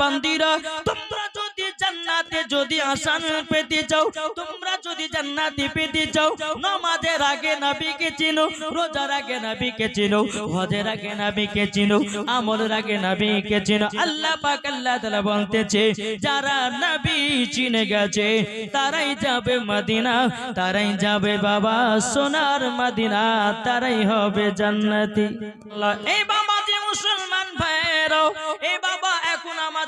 বান্দিরা তোমরা যদি জান্নাতে যদি আসান পেতে তোমরা যদি জান্নাতে পেতে আগে নবীকে চিনো রোজার আগে নবীকে চিনো হজের আগে নবীকে চিনো আমলের আগে নবীকে চিনো। আল্লাহ পাক আল্লাহ তাআলা বলতেছে যারা নবী চিনে গেছে তারাই যাবে মদিনা তারাই যাবে বাবা সোনার মদিনা তারাই হবে জান্নাতি। আল্লাহ,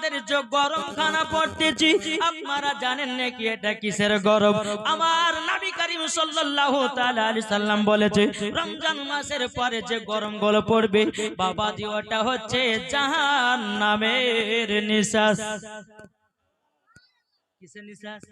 আমাদের যে গরম খানা পড়তেছি। আপনারা জানেন নাকি এটা কিসের গরম আমার নবী করিম সাল্লাল্লাহু তাআলা আলাইহি সাল্লাম বলেছে, রমজান মাসের পরে যে গরম গল পড়বে বাবা ওটা হচ্ছে জাহান্নামের নিশ্বাস। কিসের নিঃশ্বাস?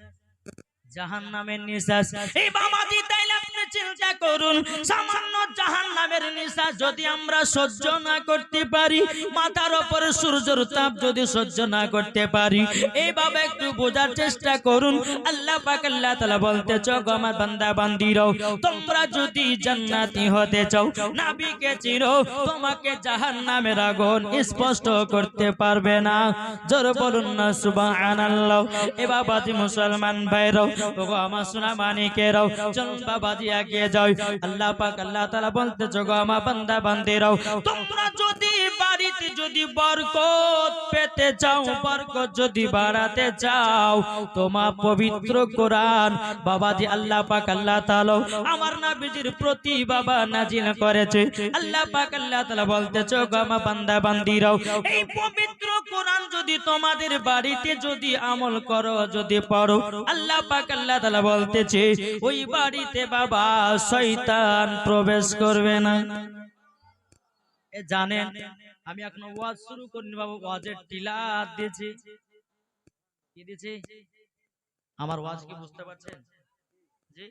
জাহান নামের নিঃশ্বাস। এই বাবাজি তাইলে আপনি চিন্তা করুন, সামান্য জাহান নামের নিঃশ্বাস যদি আমরা সহ্য না করতে পারি, মাথার উপরে সূর্যের তাপ যদি সহ্য না করতে পারি, এইভাবে একটু বোঝার চেষ্টা করুন। আল্লাহ পাক, আল্লাহ তাআলা বলতে চোখ আমার বান্দা, বান্দিরাও, তোমরা যদি জান্নাতি হতে চাও, নাবিকে চিরো, তোমাকে জাহান নামের আগুন স্পষ্ট করতে পারবে না। জোর বলুন না, সুবহানাল্লাহ। এ বাবাজি মুসলমান ভাইরাও ওগো, আমার সোনা মানিকেরাও চলুন বাবাজি এগিয়ে যাও। আল্লাহ পাক, আল্লাহ তাআলা বলতে গো আমার বান্দা বান্দিরাও তোমরা যদি বাড়িতে যদি বরকত পেতে চাও বরকত যদি বাড়াতে চাও তোমার পবিত্র কোরআন বাবাজি আল্লাহ পাক, আল্লাহ তাআলা আমার নবীজির প্রতি বাবা নাজিল করেছে। আল্লাহ পাক, আল্লাহ তাআলা বলতে গো আমার বান্দা বান্দিরাও এই পবিত্র কোরআন যদি তোমাদের বাড়িতে যদি আমল করো, যদি পড়ো, আল্লাহ পাক আল্লাহ তালা বলতেছে, ওই বাড়িতে বাবা শয়তান প্রবেশ করবে না। জানেন, আমি এখন ওয়াজ শুরু করিনি বাবা, ওয়াজের টিলা দিয়েছি। কি দিয়েছি? আমার ওয়াজ কি বুঝতে পারছেন? জি?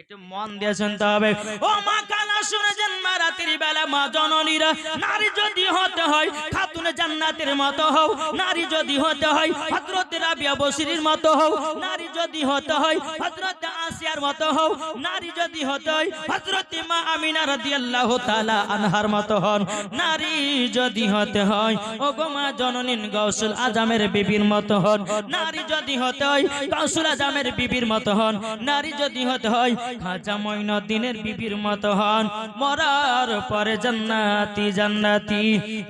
একটু মন দিয়ে শুনতে হবে। ও মা কালা শুনেছেন মা রাতের বেলা মা জননীরা, নারী যদি হতে হয়, খাতুন জান্নাতের মতো হও। নারী যদি হতে হয়, হযরত রাবিয়া বসির মতো হও। নারী যদি হতে হয়, হযরত আসিয়ার মতো হও, নারী যদি হতে হয় হযরত মা আমিনা রাদিয়াল্লাহু তাআলা আনহার মতো হন। নারী যদি হতে হয় ও গো মা জননীন গৌসুল আজমের বিবির মতো হন। নারী যদি হতে হয় গৌসুল আজমের বিবির মতো হন। নারী যদি হতে হয়, খাজা মঈনুদ্দিনের বিবির মতো হন। মরার পরে জান্নাতি জান্নাতি,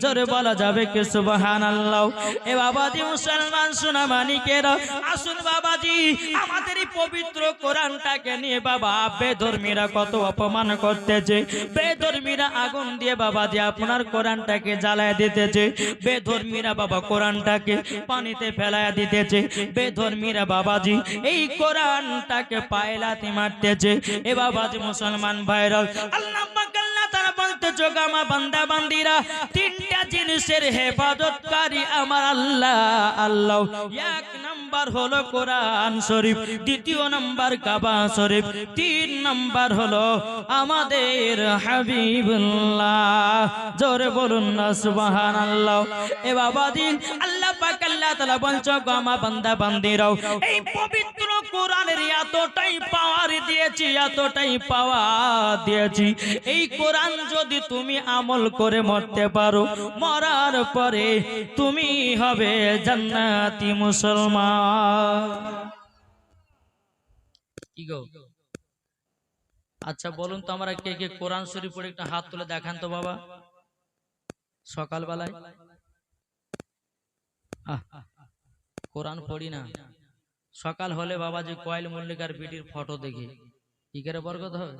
জোরে বলা যাবে কি সুবহানাল্লাহ। এ বাবাজি মুসলমান সোনা মানিকেরা আসুন বাবাজি আমাদের পবিত্র কোরআনটাকে নিয়ে বাবা, বেধর্মীরা কত অপমান করতেছে। বেধর্মীরা আগুন দিয়ে বাবাজি আপনার কোরআনটাকে জ্বালায় দিতেছে। বেধর্মীরা বাবা কোরআনটাকে পানিতে ফেলায় দিতেছে। বেধর্মীরা বাবাজি, এই কোরআনটাকে পায়লাতে মারতেছে। এ বাবাজি মুসলমান ভাইরা, আল্লাহ তিনটা জিনিসের হেফাজতকারী আমার আল্লাহ আল্লাহ। এক নাম্বার হলো কোরআন শরীফ, দ্বিতীয় নাম্বার কাবা শরীফ, তিন নাম্বার হলো আমাদের হাবিবুল্লাহ। জোরে বলুন না, সুবহানাল্লাহ। এ বাবাজি আল্লাহ পাক, আল্লাহ তাআলা বলছো গামা বান্দা, বান্দিরাও, এই পবিত্র কোরআনের এতটাই পাওয়ার দিয়েছি, এতটাই পাওয়া দিয়েছি। এই কোরআন যদি তুমি আমল করে মরতে পারো, মরার পরে তুমি হবে জান্নাতি মুসলমান। আচ্ছা বলুন তো আমরা কে কে কোরআন শরীফ পড়ে একটা হাত তুলে দেখান তো বাবা। সকালবেলায়? কোরআন পড়ি না। সকাল হলে বাবা যে কয়েল মল্লিকার বিটির ফটো দেখি। কি করে বরকত হবে?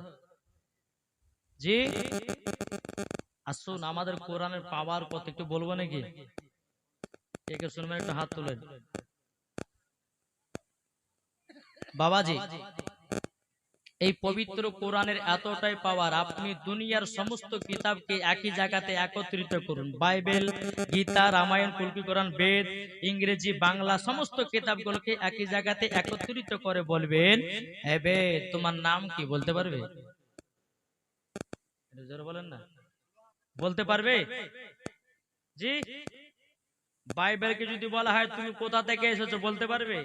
জি? আসুন, আমাদের কোরআনের পাওয়ার কত, একটু বলব নাকি? কে কে শুনবেন, একটু হাত তুলেন। বাবাজি, এই পবিত্র কোরআনের এতটাই পাওয়ার আপনি দুনিয়ার সমস্ত কিতাবকে একই জায়গাতে একত্রিত করুন। বাইবেল, গীতা, রামায়ণ, কুলকি কোরআন, বেদ, ইংরেজি, বাংলা, সমস্ত কিতাবগুলোকে একই জায়গাতে একত্রিত করে বলবেন এবে তোমার নাম কি? বলতে পারবে? বলেন না। বলতে পারবে? জি? বাইবেলকে যদি বলা হয়, তুমি কোথা থেকে এসেছ? বলতে পারবে?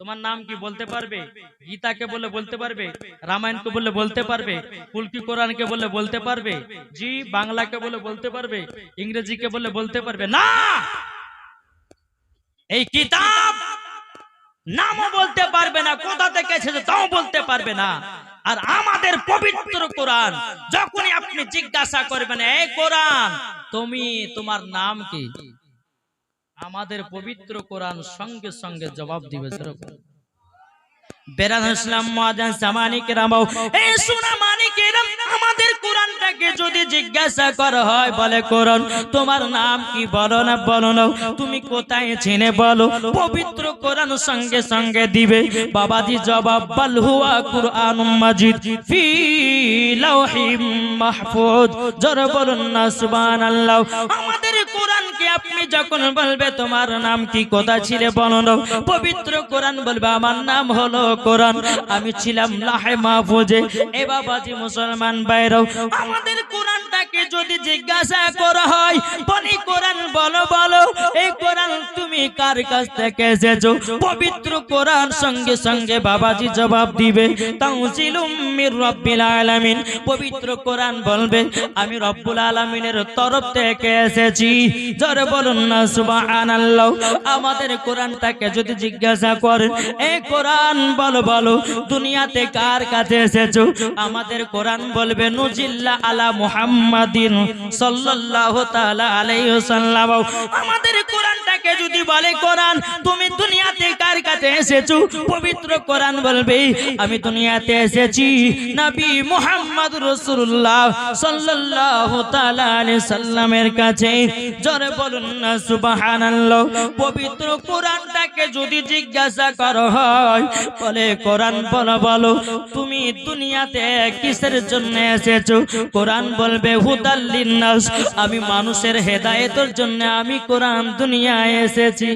তোমার নাম কি বলতে পারবে? গীতাকে বলে বলতে পারবে? রামায়ণকে বলে বলতে পারবে? কুলকি কোরআনকে বলে বলতে পারবে? জি বাংলাকে বলে বলতে পারবে? ইংরেজিকে বলে বলতে পারবে? না! এই কিতাব নামও বলতে পারবে না কোথা থেকে এসেছে তাও বলতে পারবে না। আর আমাদের পবিত্র কোরআন যখনই আপনি জিজ্ঞাসা করবেন এই কোরআন তুমি তোমার নাম কি? আমাদের পবিত্র কোরআন সঙ্গে সঙ্গে জবাব দিবে যেরকম বেরান ইসলাম মাদান সামানিক রামাও এই সোনা মানিকেরাম আমাদের কোরআনটাকে যদি জিজ্ঞাসা করা হয় বলে কোরআন তোমার নাম কি বলো না বলো না? তুমি কোথায় চিনে বলো? পবিত্র কোরআন সঙ্গে সঙ্গে দিবে। বাবাজি জবাব বল হুয়া কুরআন মাজিদ ফি লাউহিম মাহফুজ জোরে বলুন না সুবহানাল্লাহ কোরআনকে আপনি যখন বলবে, তোমার নাম কি? কোথা ছিলে বলো পবিত্র কোরআন বলবে, আমার নাম হলো কোরআন। আমি ছিলাম লাহে মাহফুজে। এ বাবাজি মুসলমান বাইরেও আমাদের কোরআনটাকে যদি জিজ্ঞাসা করা হয় বলি কোরআন বলো বলো, এই কোরআন তুমি কার কাছ থেকে এসেছ? পবিত্র কোরআন সঙ্গে সঙ্গে বাবাজি জবাব দিবে পবিত্র কোরআন বলবে, আমি রব্বুল আলামিনের তরফ থেকে এসেছি। জোরে বলুন না, সুবহানাল্লাহ। আমাদের কোরআনটাকে যদি জিজ্ঞাসা করেন এই কোরআন, বলো বলো, দুনিয়াতে কার কাছে এসেছ? আমাদের কোরআন বলবে, নুজিল্লা আলা মুহাম্মাদিন সাল্লাল্লাহু তাআলা আলাইহি ওয়াসাল্লাম। আমাদের কোরআনটাকে যদি বলে, কোরআন, তুমি দুনিয়াতে কার কাছে এসেছ? পবিত্র কোরআন বলবে, আমি দুনিয়াতে এসেছি। নবী মুহাম্মদ রাসূলুল্লাহ সাল্লাল্লাহু তাআলা আলাইহি সাল্লামের কাছে জোরে বলুন না, সুবহানাল্লাহ। পবিত্র কোরআনটাকে যদি জিজ্ঞাসা করো হয়, বলে, কোরআন বলো বলো, তুমি দুনিয়াতে কিসের জন্য এসেছ? কোরআন বলবে হুদাল্লিন নাস আমি মানুষের হেদায়েতের জন্য আমি কোরআন দুনিয়ায় এসেছি।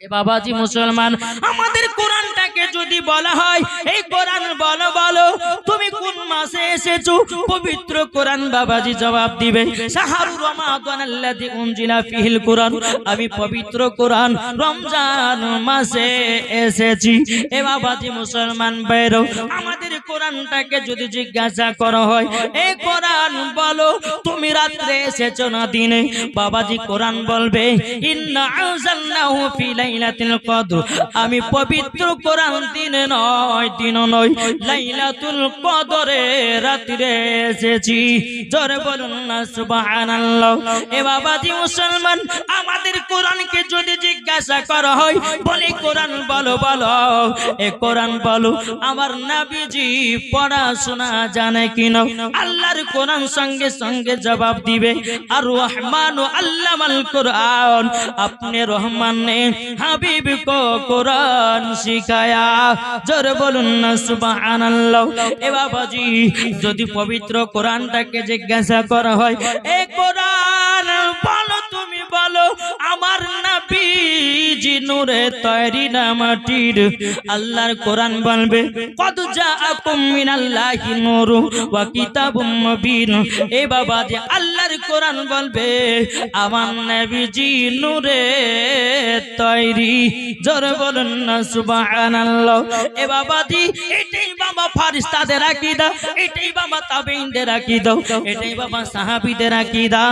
বাবাজি মুসলমান, আমাদের কোরআনটাকে যদি বলা হয়, এই কোরআন বলো বলো, তুমি কোন মাসে এসেছ? পবিত্র কোরআন বাবাজি জবাব দিবে রমাদান উনজিলা কোরআন, আমি পবিত্র কোরআন রমজান মাসে এসেছি। এ বাবাজি মুসলমান বাইরো আমাদের কোরআনটাকে যদি জিজ্ঞাসা করা হয় এই কোরআন বলো, তুমি রাত্রে এসেছ না দিনে? বাবাজি কোরআন বলবে, ইন্না আনজালনাহু ফি লাইলাতুল কদর। আমি পবিত্র কোরআন দিনে নয় দিন নয়, লাইলাতুল কদরে রাত্রে এসেছি। জোরে বলুন না, সুবহানাল্লাহ। এ বাবাজি মুসলমান, আমাদের কোরআনকে যদি জিজ্ঞাসা করা হয়, বলে কোরআন বলো বলো। এ কোরআন বলো, আমার নবীজি পড়াশোনা জানে কিনা? আল্লাহর কোরআন সঙ্গে সঙ্গে জবাব দিবে, আর রহমান আল্লামাল কোরআন। আপনি রহমান হাবিব কো কোরআন শিখায়া। জোরে বলুন না, সুবহানাল্লাহ। এ বাবাজি, যদি পবিত্র কোরআনটাকে জিজ্ঞাসা করা হয়, এ কোরআন বলো, তুমি বলো, আমার নবীজি নূরে তৈরি না মাটির? আল্লাহর কোরআন বলবে, কদ জাআকুম মিনাল্লাহি নূরু ওয়া কিতাবুম মুবিন। এ বাবা যে আল্লাহর কোরআন বলবে, আমার নবীজি নূরে তৈরি। জোরে বলুন না, সুবহানাল্লাহ। এ বাবাজি, এটাই বাবা ফারিস্তাদের আকীদা, এটাই বাবা তাবেঈনদের আকীদা, এটাই বাবা সাহাবীদের আকীদা,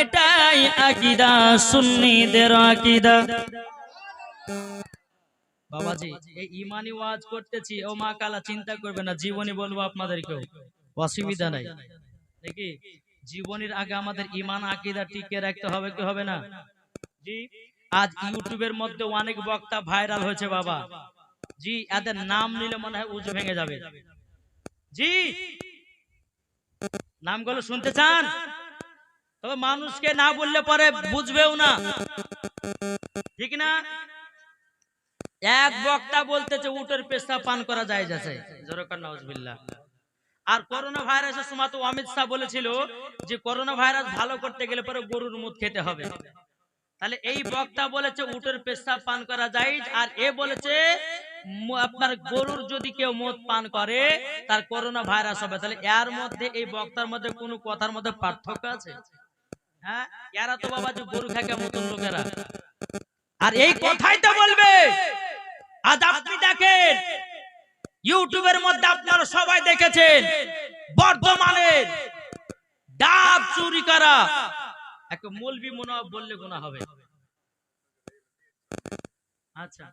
এটাই আকীদা, সুন্নিদের আকীদা। বাবাজি, এই ইমানি ওয়াজ করতেছি, ও মা কালা চিন্তা করবে না, জীবনী বলব আপনাদেরকেও। অসুবিধা নাই। দেখি, জীবনের আগে আমাদের ইমান, আকিদা টিকে রাখতে হবে কি হবে না? জি। আজ ইউটিউবের মধ্যে অনেক বক্তা ভাইরাল হয়েছে বাবা। জি, এদের নাম নিলে মনে হয় উজু ভেঙে যাবে। জি। নামগুলো শুনতে চান? তবে মানুষকে না বললে পরে বুঝবেও না। ঠিক না? এক বক্তা বলতেছে উটের পেশা পান করা যায় যাচ্ছে। আর করোনা ভাইরাসের সময় তো অমিত শাহ বলেছিল যে করোনা ভাইরাস ভালো করতে গেলে পরে গরুর মুখ খেতে হবে। তাহলে এই বক্তা বলেছে উটের পেশাব পান করা যায় আর এ বলেছে আপনার গরুর যদি কেউ মদ পান করে তার করোনা ভাইরাস হবে। তাহলে এর মধ্যে এই বক্তার মধ্যে কোনো কথার মধ্যে পার্থক্য আছে? হ্যাঁ এরা তো বাবা যে গরু খাকে মতন লোকেরা। আর এই কথাই তো বলবে। আজ আপনি দেখেন ইউটিউবের মধ্যে আপনারা সবাই দেখেছেন বর্ধমানের ডাব চুরি করা। একটা মলবি মনে বললে গোনা হবে। আচ্ছা।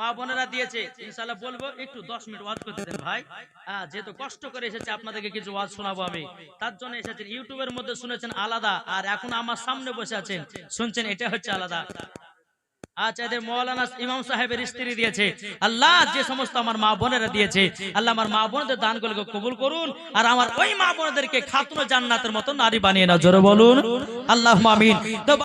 মা বোনেরা দিয়েছে, ইনশাআল্লাহ বলব, একটু দশ মিনিট ওয়াজ করতে দেন ভাই। যেহেতু কষ্ট করে এসেছে, আপনাদেরকে কিছু ওয়াজ শোনাবো আমি। তার জন্য এসেছেন, ইউটিউবের মধ্যে শুনেছেন আলাদা, আর এখন আমার সামনে বসে আছেন, শুনছেন এটা হচ্ছে আলাদা। আচ্ছা এদের মৌলানা ইমাম সাহেবের স্ত্রী দিয়েছে। আল্লাহ যে সমস্ত আমার মা বোনেরা দিয়েছে, আল্লাহ আমার মা বোনদের দানগুলোকে কবুল করুন, আর আমার ওই মা বোনদেরকে খাতুন জান্নাতের মতো নারী বানিয়ে না জোরে বলুন আল্লাহ আমিন। তো